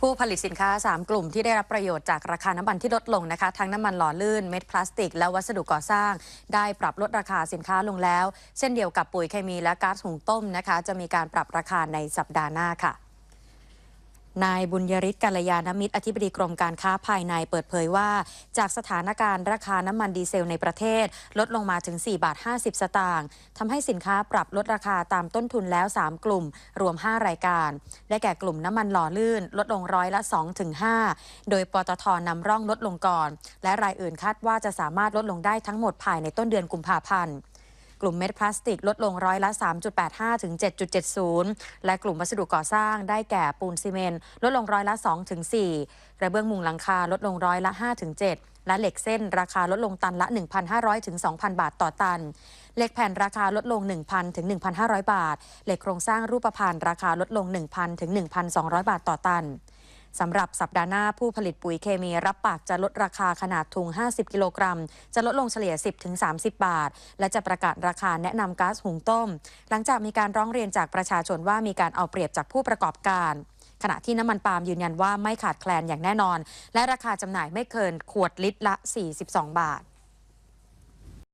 ผู้ผลิตสินค้า 3 กลุ่มที่ได้รับประโยชน์จากราคาน้ำมันที่ลดลงนะคะ ทั้งน้ำมันหล่อลื่น เม็ดพลาสติก และวัสดุก่อสร้าง ได้ปรับลดราคาสินค้าลงแล้ว เช่นเดียวกับปุ๋ยเคมีและก๊าซหุงต้มนะคะ จะมีการปรับราคาในสัปดาห์หน้าค่ะ นายบุญยริศกัลยาณมิตรอธิบดีกรมการค้าภายในเปิดเผยว่า จากสถานการณ์ราคาน้ำมันดีเซลในประเทศ ลดลงมาถึง 4 บาท 50 สตางค์ทำให้สินค้าปรับลดราคาตามต้นทุนแล้ว 3 กลุ่ม รวม 5 รายการ ได้แก่กลุ่มน้ำมันหล่อลื่น ลดลงร้อยละ2ถึง5โดยปตทนำร่องลดลงก่อน และรายอื่นคาดว่าจะสามารถลดลงได้ทั้งหมดภายในต้นเดือนกุมภาพันธ์ กลุ่มเม็ดพลาสติกลดลงร้อยละ 3.85 ถึง 7.70 และกลุ่มวัสดุก่อสร้างได้แก่ปูนซีเมนต์ลดลงร้อยละ 2 ถึง 4 กระเบื้องมุงหลังคาลดลงร้อยละ 5 ถึง 7และเหล็กเส้นราคาลดลงตันละ 1,500 ถึง 2,000 บาทต่อตัน เหล็กแผ่นราคาลดลง 1,000 ถึง 1,500 บาท เหล็กโครงสร้างรูปพรรณราคาลดลง 1,000 ถึง 1,200 บาทต่อตัน สำหรับสัปดาห์หน้าผู้ผลิตปุ๋ยเคมีรับปากจะลดราคาขนาดถุง 50 กิโลกรัม จะลดลงเฉลี่ย 10-30 บาท และจะประกาศราคาแนะนำก๊าซหุงต้ม หลังจากมีการร้องเรียนจากประชาชนว่ามีการเอาเปรียบจากผู้ประกอบการขณะที่น้ำมันปาล์มยืนยันว่าไม่ขาดแคลนอย่างแน่นอน และราคาจำหน่ายไม่เกินขวดลิตรละ 42 บาท